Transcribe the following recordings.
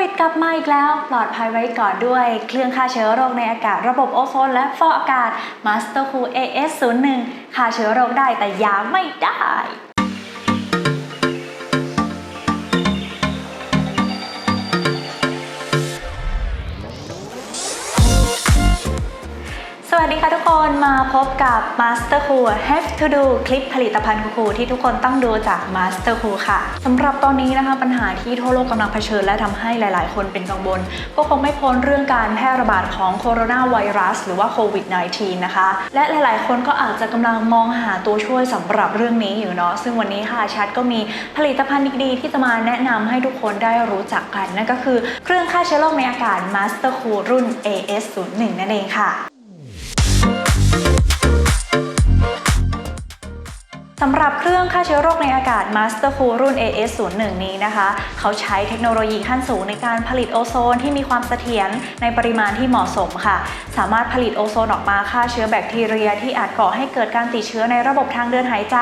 วิดกลับมาอีกแล้ว ปลอดภัยไว้ก่อนด้วย เครื่องฆ่าเชื้อโรคในอากาศ ระบบโอโซนและฟอกอากาศ Master Cool AS01 ฆ่าเชื้อโรคได้แต่ยาไม่ได้ ค่ะทุกคนมาพบกับ Master Cool Have to Do คลิปผลิตภัณฑ์คูลที่ทุกคนต้องดูจาก Master Cool ค่ะสำหรับตอนนี้นะคะปัญหาที่ทั่วโลกกำลังเผชิญและทำให้หลาย ๆ คนเป็นกังวลก็คงไม่พ้นเรื่องการแพร่ระบาดของโคโรนาไวรัสหรือว่าโควิด -19 นะคะ และหลาย ๆ คนก็อาจจะกำลังมองหาตัวช่วยสำหรับเรื่องนี้อยู่เนาะซึ่งวันนี้ค่ะชัดก็มีผลิตภัณฑ์ดี ๆ ที่จะมาแนะนำให้ทุกคนได้รู้จักกันนั่นก็คือเครื่องฆ่าเชื้อโรคในอากาศ Master Cool รุ่น AS01 นั่นเองค่ะ สำหรับเครื่องฆ่าเชื้อโรคในอากาศ Master Cool รุ่น AS01 นี้นะคะ เขาใช้เทคโนโลยีขั้นสูงในการผลิตโอโซนที่มีความเสถียรในปริมาณที่เหมาะสมค่ะ สามารถผลิตโอโซนออกมาฆ่าเชื้อแบคทีเรีย ที่อาจก่อให้เกิดการติดเชื้อในระบบทางเดินหายใจ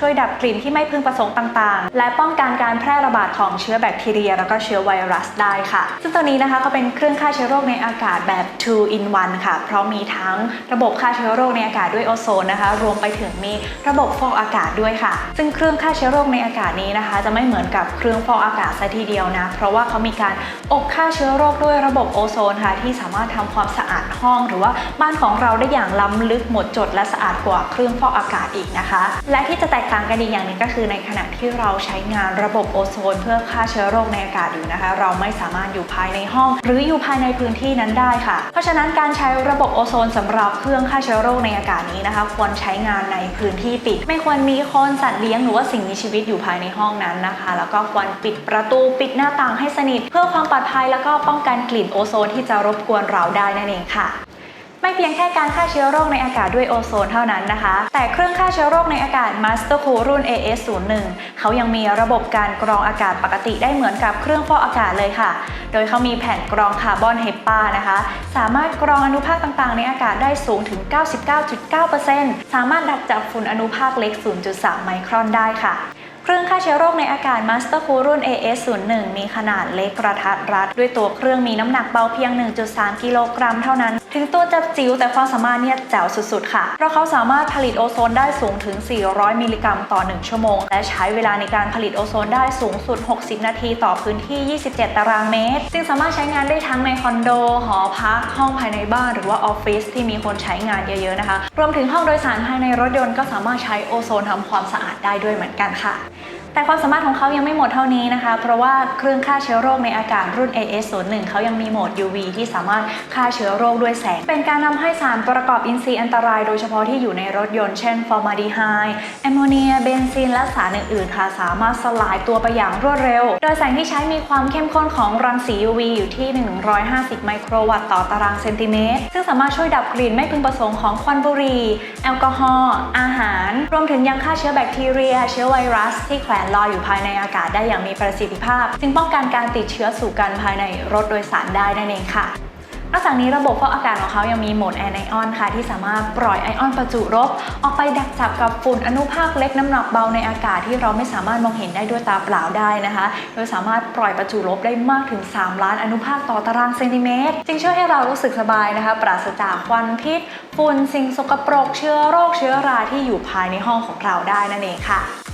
ช่วยดับกลิ่นที่ไม่พึงประสงค์ต่างๆ และป้องกันการแพร่ระบาดของเชื้อแบคทีเรีย แล้วก็เชื้อไวรัสได้ค่ะ ซึ่งตัวนี้นะคะเขาเป็นเครื่องฆ่าเชื้อโรคในอากาศแบบ 2 in 1 ค่ะ เพราะมีทั้งระบบฆ่าเชื้อโรคในอากาศด้วยโอโซนนะคะ รวมไปถึงมีระบบฟอกอากาศด้วยค่ะ ซึ่งเครื่องฆ่าเชื้อโรคในอากาศนี้นะคะ จะไม่เหมือนกับเครื่องฟอกอากาศซะทีเดียวนะ เพราะว่าเขามีการอบฆ่าเชื้อโรคด้วยระบบโอโซนค่ะที่สามารถทำความสะอาดห้อง หรือว่าบ้านของเราได้อย่างล้ำลึกหมดจดและสะอาดกว่าเครื่องฟอกอากาศอีกนะคะ และที่จะแตกต่างกันอีกอย่างหนึงก็คือในขณะที่เราใช้งานระบบโอโซน เพื่อฆ่าเชื้อโรคในอากาศอยู่นะคะ เราไม่สามารถอยู่ภายในห้อง หรืออยู่ภายในพื้นที่นั้นได้ค่ะ เพราะฉะนั้นการใช้ระบบโอโซนสำหรับเครื่องฆ่าเชื้อโรคในอากาศนี้นะคะ ควรใช้งานในพื้นที่ปิด ไม่ควรมีคนสัตว์เลี้ยงหรือว่าสิ่งมีชีวิตอยู่ภายในห้องนั้นนะคะ แล้วก็ควรปิดประตูปิดหน้าต่างให้สนิท เพื่อความปลอดภัยแล้วก็ป้องกันกลิ่นโอโซนที่จะรบกวนเราได้นั่นเองค่ะ ไม่เพียงแค่การฆ่าเชื้อโรคในอากาศด้วยโอโซนเท่านั้นนะคะ แต่เครื่องฆ่าเชื้อโรคในอากาศ Master Cool รุ่น AS01 เขายังมีระบบการกรองอากาศปกติได้เหมือนกับเครื่องฟอกอากาศเลยค่ะ โดยเขามีแผ่นกรองคาร์บอนเฮปานะคะ สามารถกรองอนุภาคต่างๆ ในอากาศได้สูงถึง 99.9%สามารถดักจับฝุ่นอนุภาคเล็ก 0.3 ไมครอนได้ค่ะ เครื่องฆ่าเชื้อโรคในอากาศ Master Cool รุ่น AS01 มีขนาดเล็กกระทัดรัด ด้วยตัวเครื่องมีน้ำหนักเบาเพียง 1.3 กิโลกรัมเท่านั้นถึงตัวจะจิ๋วแต่ความสามารถเนี่ยแจ๋วสุดๆ ค่ะ เพราะเขาสามารถผลิตโอโซนได้สูงถึง 400 มิลลิกรัมต่อ 1 ชั่วโมง และใช้เวลาในการผลิตโอโซนได้สูงสุด 60 นาทีต่อพื้นที่ 27 ตารางเมตร ซึ่งสามารถใช้งานได้ทั้งในคอนโด หอพัก ห้องภายในบ้าน หรือว่าออฟฟิศที่มีคนใช้งานเยอะๆนะคะ รวมถึงห้องโดยสารภายในรถยนต์ก็สามารถใช้โอโซนทำความสะอาดได้ด้วยเหมือนกันค่ะ แต่ความสามารถของเขายังไม่หมดเท่านี้นะคะ เพราะว่าเครื่องฆ่าเชื้อโรคในอากาศรุ่น AS01 เขายังมีโหมด UV ที่สามารถฆ่าเชื้อโรคด้วยแสง เป็นการนำให้สารประกอบอินทรีย์อันตรายโดยเฉพาะที่อยู่ในรถยนต์เช่นฟอร์มาดีไฮด์แอมโมเนียเบนซินและสารอื่นๆค่ะสามารถสลายตัวไปอย่างรวดเร็ว โดยแสงที่ใช้มีความเข้มข้นของรังสี UV อยู่ที่ 150 ไมโครวัตต์ต่อตารางเซนติเมตร ซึ่งสามารถช่วยดับกลิ่นไม่พึงประสงค์ของควันบุหรี่แอลกอฮอล์อาหาร รวมถึงยังฆ่าเชื้อแบคทีเรีย เชื้อไวรัสที่แขวนลอยอยู่ภายในอากาศได้อย่างมีประสิทธิภาพ ซึ่งป้องกันการติดเชื้อสู่กันภายในรถโดยสารได้นั่นเองค่ะนอกจากนี้ระบบฟอกอากาศของเขายังมีโหมดแอนไอออนค่ะ ที่สามารถปล่อยไอออนประจุลบออกไปดักจับกับฝุ่นอนุภาคเล็กน้ำหนักเบาในอากาศที่เราไม่สามารถมองเห็นได้ด้วยตาเปล่าได้นะคะ โดยสามารถปล่อยประจุลบได้มากถึง 3 ล้านอนุภาคต่อตารางเซนติเมตร จึงช่วยให้เรารู้สึกสบายนะคะ ปราศจากควันพิษฝุ่นสิ่งสกปรกเชื้อโรคเชื้อราที่อยู่ภายในห้องของเราได้นั่นเองค่ะ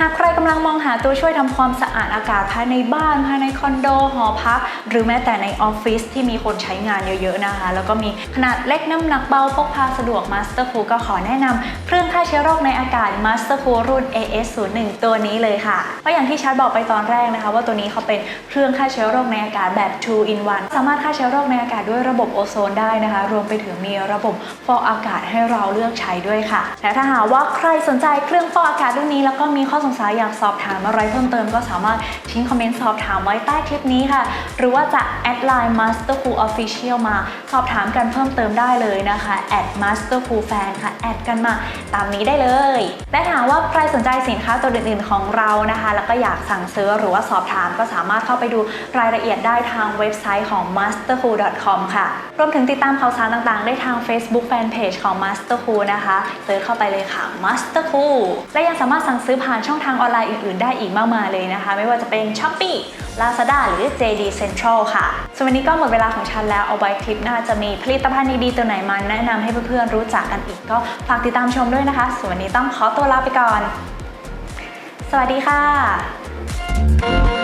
หากใครกำลังมองหาตัวช่วยทำความสะอาดอากาศภายในบ้าน ภายในคอนโดหอพัก หรือแม้แต่ในออฟฟิศที่มีคนใช้งานเยอะๆนะคะ แล้วก็มีขนาดเล็กน้ำหนักเบาพกพาสะดวก Master Cool ก็ขอแนะนำเครื่องฆ่าเชื้อโรคในอากาศ Master Cool รุ่น AS01 ตัวนี้เลยค่ะเพราะอย่างที่ชัดบอกไปตอนแรกนะคะ ว่าตัวนี้เขาเป็นเครื่องฆ่าเชื้อโรคในอากาศแบบ2 in 1สามารถฆ่าเชื้อโรคในอากาศด้วยระบบโอโซนได้นะคะ รวมไปถึงมีระบบฟอกอากาศให้เราเลือกใช้ด้วยค่ะและถ้าหากว่าใครสนใจเครื่องฟอกอากาศรุ่นนี้แล้วก็มีข้อสงสัยอยากสอบถามอะไรเพิ่มเติมก็สามารถทิ้งคอมเมนต์สอบถามไว้ใต้คลิปนี้ค่ะ หรือว่าจะแอดไลน์ Master Cool Official มาสอบถามกันเพิ่มเติมได้เลยนะคะแอด Master Cool Fan ค่ะ แอดกันมาตามนี้ได้เลย และถามว่าใครสนใจสินค้าตัวอื่นๆของเรานะคะ แล้วก็อยากสั่งซื้อหรือว่าสอบถามก็สามารถเข้าไปดูรายละเอียดได้ทางเว็บไซต์ของ mastercool.com ค่ะ รวมถึงติดตามข่าวสารต่างๆ ได้ทาง Facebook Fanpage ของ Master Cool นะคะเซิร์ชเข้าไปเลยค่ะ Master Cool และยังสามารถสั่งซื้อผ่านช่ององทางออนไลน์อื่นๆ ได้อีกมากมายเลยนะคะ ไม่ว่าจะเป็น s h อ p e e Lazada หรือ JD Central ค่ะ ส่วนวันนี้ก็หมดเวลาของฉันแล้ว เอาไว้คลิปหน้าจะมีผลิตภัณฑ์ดีๆ ตัวไหนมาแนะนำให้เพื่อนๆรู้จักกันอีกก็ฝากติดตามชมด้วยนะคะ ส่วนวันนี้ต้องขอตัวลาไปก่อน สวัสดีค่ะ